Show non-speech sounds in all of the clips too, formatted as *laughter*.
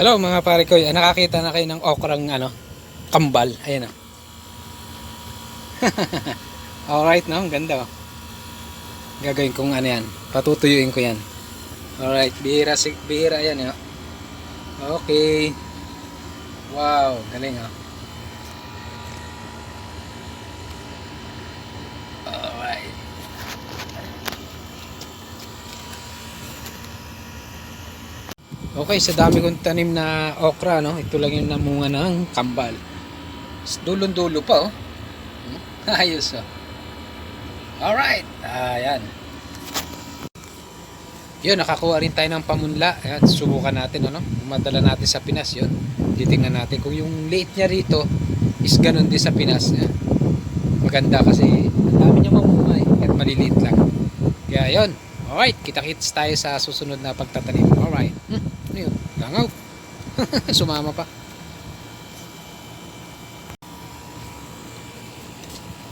Hello mga pare ko, ah, nakakita na kayo ng okrang ano, kambal. Ayan *laughs* oh. Alright no, ang ganda oh. Gagawin kong ano yan, patutuyuin ko yan. Alright, bihira, bihira yan oh. Okay. Wow, galing oh. Alright. Okay, sa dami kong tanim na okra, no? Ito lang yung namunga ng kambal. Dulon-dulo pa, oh. *laughs* Ayos, oh. Alright, ayan. Yun, nakakuha rin tayo ng pamunla. Ayan, subukan natin, ano? Madala natin sa Pinas, yun. Titingnan natin kung yung late niya rito is ganun din sa Pinas. Ayan. Maganda kasi ang dami niya mamunga, eh. Kahit maliliit lang. Kaya, yun. Alright, kita-kits tayo sa susunod na pagtatanim. Alright. Hmm, ano yun? Langaw. *laughs* Sumama pa.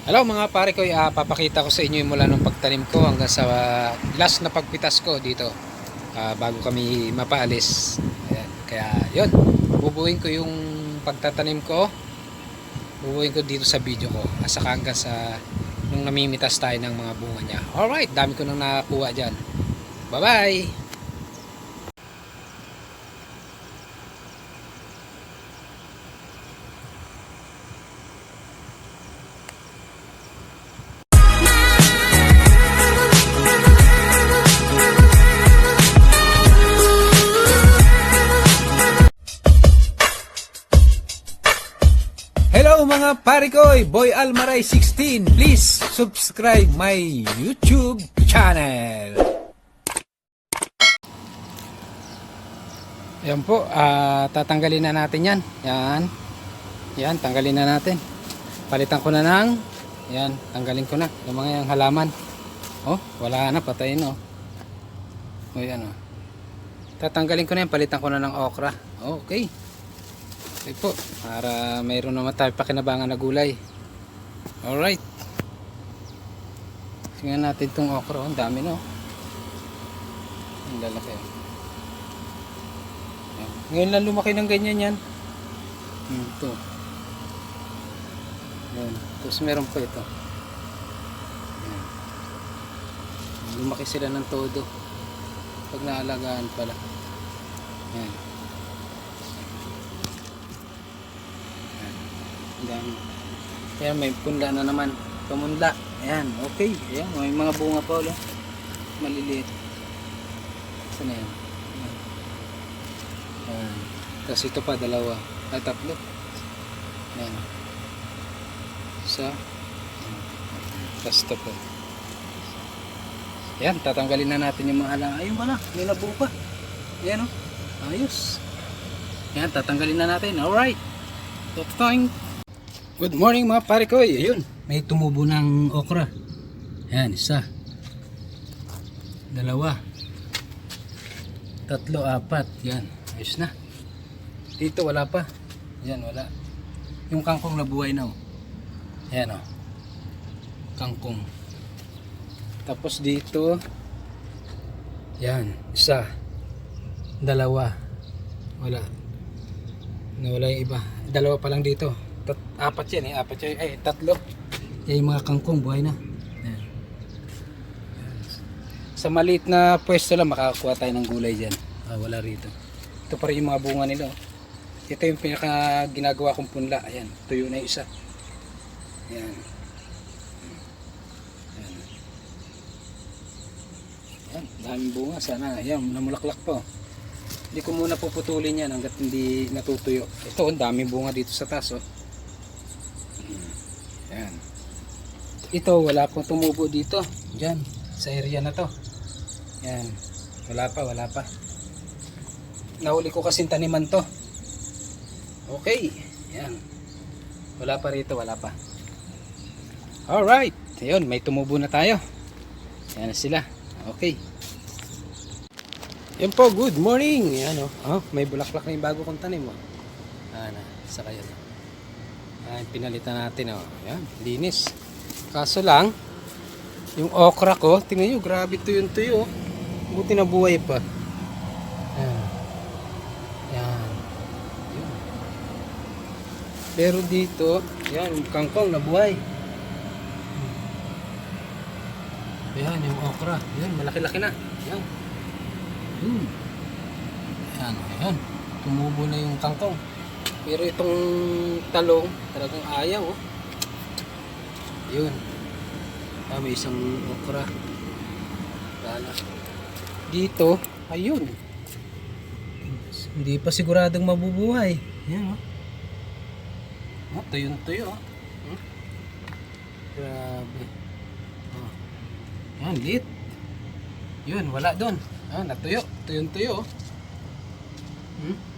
Hello mga pare ko, ah, papakita ko sa inyo yung mula ng pagtanim ko hanggang sa ah, last na pagpitas ko dito ah, bago kami mapaalis. Ayan. Kaya yun, bubuin ko yung pagtatanim ko. Bubuin ko dito sa video ko. At saka hanggang sa nung namimitas tayo ng mga bunga niya. Alright, dami ko nang nakakuha dyan. Bye-bye! Mga parikoy, Boy Almaray 16. Please subscribe my YouTube channel. Yan po, ah, tatanggalin na natin yan. Yan. Yan, tanggalin na natin. Palitan ko na ng, yan, tanggalin ko na. Yung mga yung halaman. Oh, wala na, patayin oh. O yan oh. Tatanggalin ko na yan, palitan ko na ng okra. Okay. Okay po, para mayroon naman tayo pakinabangan na gulay. Alright. Tingnan natin itong okra. Ang dami no. Ang lalaki. Ngayon lang lumaki ng ganyan yan. Hmm, ito. Yan. Tapos meron pa ito. Yan. Lumaki sila ng todo. Pag naalagaan pala. Yan. Ang dami. Ayan, may punla na naman. Pamunla. Ayan, okay. Ayan, may mga bunga pa ulit. Maliliit. Saan na yan? Ayan. Tapos ito pa, dalawa. Ay, tatlo. Ayan. Isa. Tapos ito pa. Ayan, tatanggalin na natin yung mga halang. Ayun pala, may nabuo pa. Ayan o. Ayos. Ayan, tatanggalin na natin. Alright. Totoing. Good morning mga pare ko. Ayun, may tumubo ng okra. Ayan, isa. Dalawa. Tatlo, apat. Yan, ayos na. Dito wala pa. Yan, wala. Yung kangkong nabuhay na oh. Ayan oh. Kangkong. Tapos dito, yan, isa. Dalawa. Wala. Nawala yung iba. Dalawa pa lang dito. Tat apat yan eh. Apat yan. Ay, tatlo. Yan yung mga kangkong. Buhay na. Sa maliit na pwesto lang makakakuha tayo ng gulay dyan. Ah, wala rito. Ito pa rin yung mga bunga nila. oh. Ito yung pinaka ginagawa kong punla. Ayan. Tuyo na isa. Ayan. Ayan. Ayan. Daming bunga. Sana. Ayan. Namulaklak pa. oh. Hindi ko muna puputulin yan hanggat hindi natutuyo. Ito, ang daming bunga dito sa taas. Oh. Ayan. Ito, wala pong tumubo dito. Diyan, sa area na to. Ayan. Wala pa, wala pa. Nahuli ko kasing taniman to. Okay. Ayan. Wala pa rito, wala pa. Alright. Ayun, may tumubo na tayo. Ayan sila. Okay. Yan po, good morning. Yan oh. oh may bulaklak na yung bago kong tanim oh. Ano, sa kaya. Ayan, pinalitan natin oh. Yan, linis. Kaso lang, yung okra ko, tingnan nyo, grabe to yung tuyo. oh. Buti na buhay pa. Yan. Yan. Pero dito, yan, yung kangkong na buhay. Yan, yung okra. Yan, malaki-laki na. Yan. Yun. Yan, yan. Tumubo na yung kangkong. Pero itong talong, talagang ayaw. Oh. Yun. Ah, may isang okra. Wala. Dito, ayun. Hindi pa siguradong mabubuhay. Yan, oh. Oh, tuyong-tuyo. Oh. Hmm? Grabe. Oh. Yan, lit. Yun, wala doon. Ah, natuyo. Tuyong-tuyo. oh. Hmm?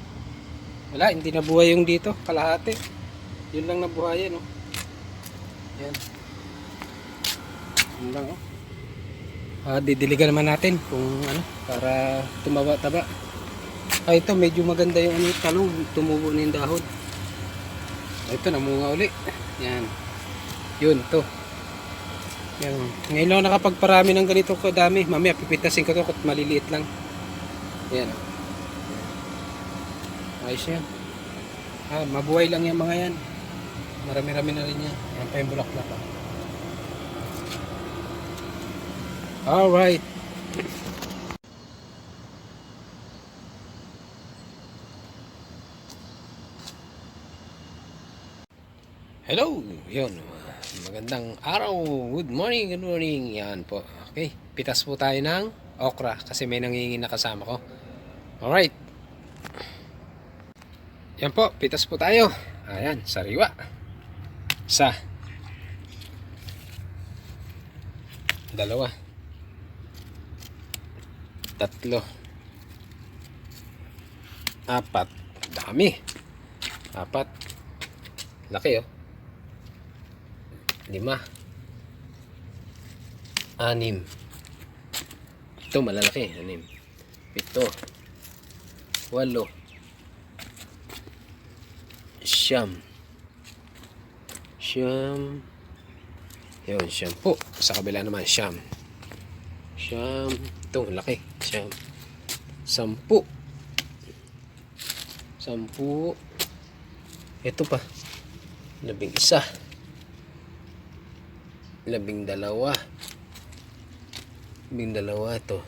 Wala, hindi nabuhay yung dito. Kalahati. Yun lang nabuhayan, oh. Yan. Yun lang, oh. Ah, didiligan naman natin kung ano, para tumaba-taba. Ah, ito, medyo maganda yung ano, talong. Tumubo na yung dahon. Ah, Ito, namunga uli. Yan. Yun, to. Yan. Ngayon lang nakapagparami ng ganito kadami. Mamaya, pipitasin ko to maliliit lang. Yan. Ayos yan. Ah, mabuhay lang yung mga yan. Marami-rami na rin yan. Yan pa yung bulaklak pa. Alright. Hello! Yun. Magandang araw. Good morning, good morning. Yan po. Okay. Pitas po tayo ng okra kasi may nangingi na kasama ko. Alright. Yan po. Pitas po tayo. Ayan. Sariwa. Isa. Dalawa. Tatlo. Apat. Dami. Apat. Laki oh. Lima. Anim. Ito malalaki. Anim. Pito. Walo. Siyam. Siyam. Yun, siyam po. Sa kabila naman, siyam. Siyam. Ito, laki. Siyam. Sampu. Sampu. Ito pa. Labing isa. Labing dalawa. Labing dalawa ito.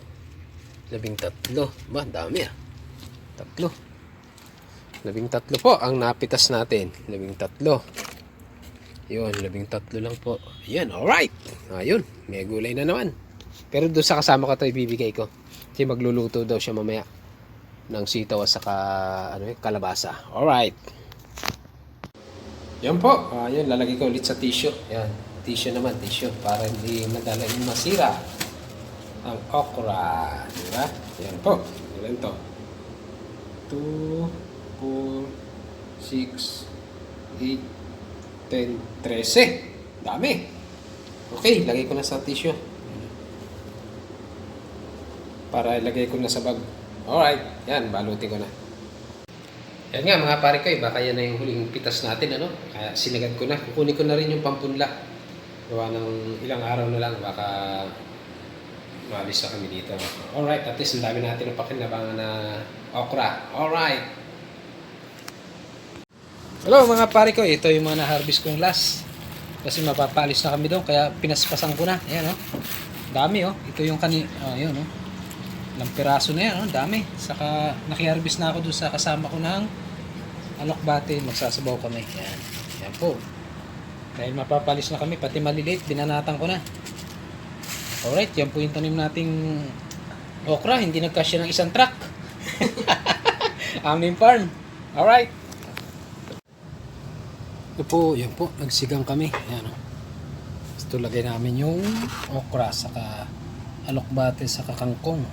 Labing tatlo. Ba, dami ah. Tatlo. Labing tatlo po ang napitas natin. Labing tatlo. Yun, labing tatlo lang po. Ayan, alright. Ayun, may gulay na naman. Pero doon sa kasama ko ito ibibigay ko. Kasi magluluto daw siya mamaya ng sitaw at saka ano, eh, kalabasa. Alright. Yan po. Ah, yun, lalagay ko ulit sa tissue. Yan. Tissue naman, tissue. Para hindi madala masira. Ang okra. Di ba? Yan po. Ilan to? 2, 4, 6, 8, 10, 13. Dami. Okay, lagay ko na sa tissue. Para ilagay ko na sa bag. Alright. Yan, balutin ko na. Yan nga mga pare ko, eh, baka yan na yung huling pitas natin, ano? Kaya sinagad ko na. Kukunin ko na rin yung pampunla. Gawa ng ilang araw na lang, baka maalis na kami dito. Alright, at least ang dami natin ng pakinabangan na okra. Alright. Hello mga pare ko, ito yung mga na-harvest kong last. Kasi mapapalis na kami doon, kaya pinaspasan ko na. Ayan, oh. Dami, oh. Ito yung kani... Oh, yun, oh. Ilang piraso na yan, oh. Dami. Saka nakiharvest na ako doon sa kasama ko ng alokbate. Magsasabaw kami. Yan. Yan po. Dahil mapapalis na kami, pati maliliit, binanatan ko na. Alright, yan po yung tanim nating okra. Hindi nagkasya ng isang truck. *laughs* Aming farm. Alright. Ito po, yan po. Nagsigang kami. Yan o. Ito lagay namin yung okra, saka alokbate, saka kangkong.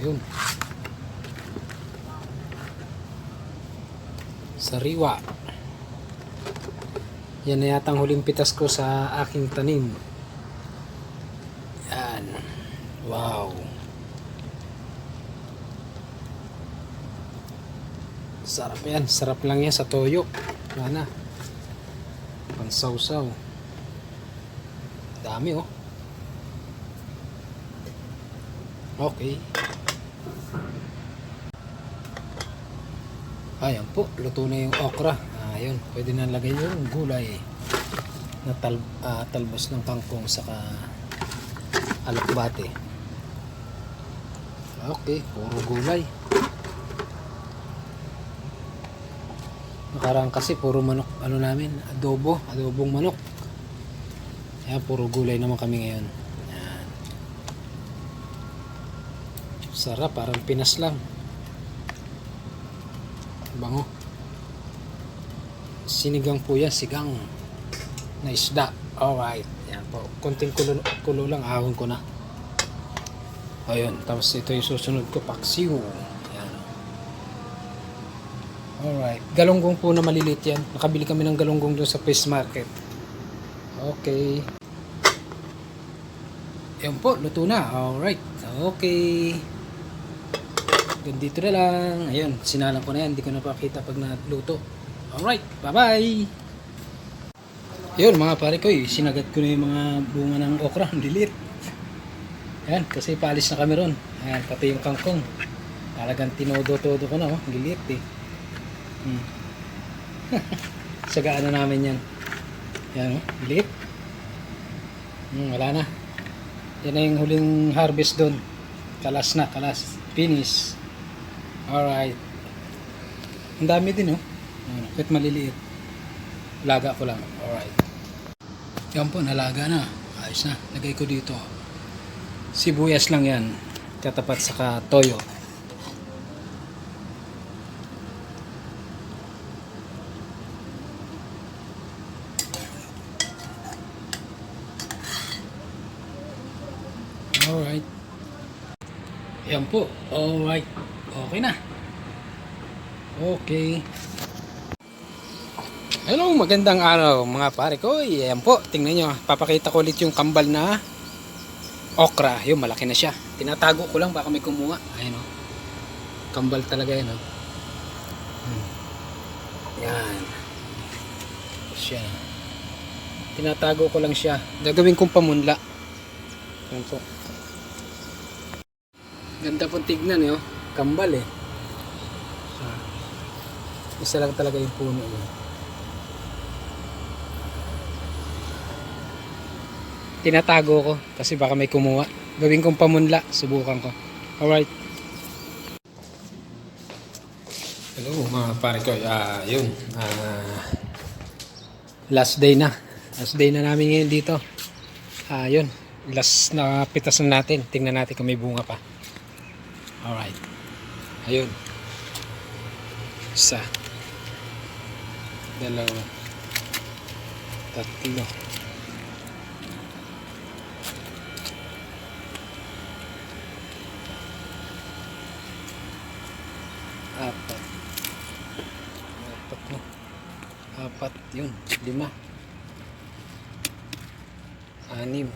Ayun. Sariwa. Yan na yatang huling pitas ko sa aking tanim. Yan. Wow. Sarap yan. Sarap lang yan sa toyo. Yan na. Pansawsaw. Dami oh. Okay. Ayan po. Luto na yung okra. Ayun, pwede na lagay yung gulay na tal ah, talbos ng kangkong saka alokbate. Okay, puro gulay. Nakaraan kasi puro manok ano namin, adobo, adobong manok. Kaya puro gulay naman kami ngayon. Yan. Sarap, parang Pinas lang. Bango. Sinigang po yan, sigang na isda. Alright. Yan po. Konting kulo, kulo lang, ahon ko na. Ayun. Tapos ito yung susunod ko, paksiw. Yan. Alright. Galunggong po na malilit yan. Nakabili kami ng galunggong doon sa fish market. Okay. Yan po, luto na. Alright. Okay. Ganito na lang. Ayun, sinalang ko na yan. Hindi ko na pakita pag naluto. Alright, bye-bye! Yun mga pare ko, eh, sinagat ko na yung mga bunga ng okra. *laughs* Ang lilit. Yan, kasi paalis na kami ron. Ayan, pati yung kangkong. Talagang tinodo-todo ko na, oh. Ang lilit eh. Hmm. *laughs* Sagaan na namin yan. Yan, oh. Lilit. Hmm, wala na. Yan na yung huling harvest doon. Kalas na, kalas. Finish. Alright. Ang dami din, oh. Ano, kahit maliliit. Laga ko lang. Alright. Yan po, nalaga na. Ayos na. Lagay ko dito. Sibuyas lang yan. Tatapat sa toyo. Alright. Yan po. Alright. Okay na. Okay. Hello, magandang araw mga pare ko. Ayan po, tingnan nyo. Papakita ko ulit yung kambal na okra. Yung malaki na siya. Tinatago ko lang baka may kumuha. Ayan o. Kambal talaga yan o. Hmm. Yan. Siya. Tinatago ko lang siya. Gagawin kong pamunla. Ayan po. Ganda pong tignan eh. Oh. Kambal eh. Isa lang talaga yung puno niya. Tinatago ko kasi baka may kumuha. Gawin kong pamunla, subukan ko. Alright. Hello mga pare ko. Ah, yun. Ah, last day na. Last day na namin ngayon dito. Ah, yun. Last na pitas na natin. Tingnan natin kung may bunga pa. Alright. Ayun. Isa. Dalawa. Tatlo. Apat. Apat no. Apat yun. Lima. Anim.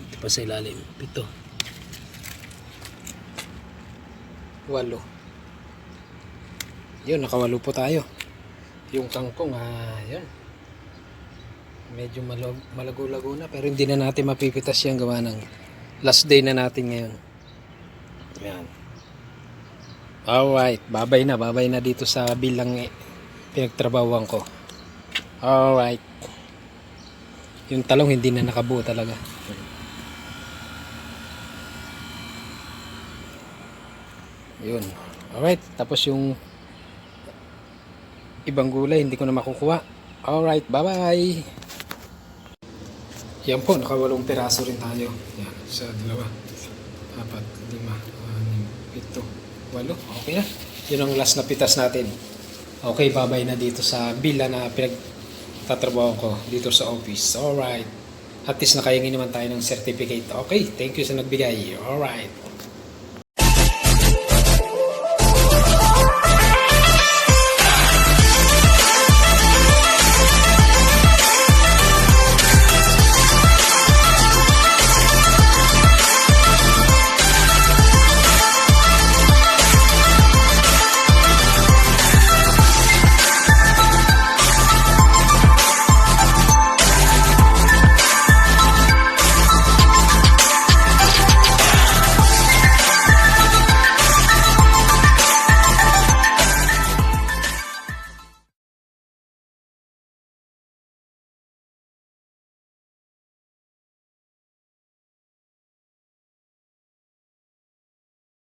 Ito pa sa ilalim. Pito. Walo. Yun, nakawalo po tayo. Yung kangkong, ah, yun. Medyo malag- malago-lago na pero hindi na natin mapipitas yan gawa ng last day na natin ngayon. Yan. Alright, babay na, babay na dito sa bilang eh, pinagtrabawan ko. Alright. Yung talong hindi na nakabuo talaga. Yun. Alright, tapos yung ibang gulay hindi ko na makukuha. Alright, bye-bye! Yan po, nakawalong piraso rin tayo. Yan, sa dalawa. Apat, lima, anim, pito, walo. Okay na. Yun ang last na pitas natin. Okay, babay na dito sa villa na pinagtatrabaho ko dito sa office. Alright. At least nakayangin naman tayo ng certificate. Okay, thank you sa nagbigay. Alright.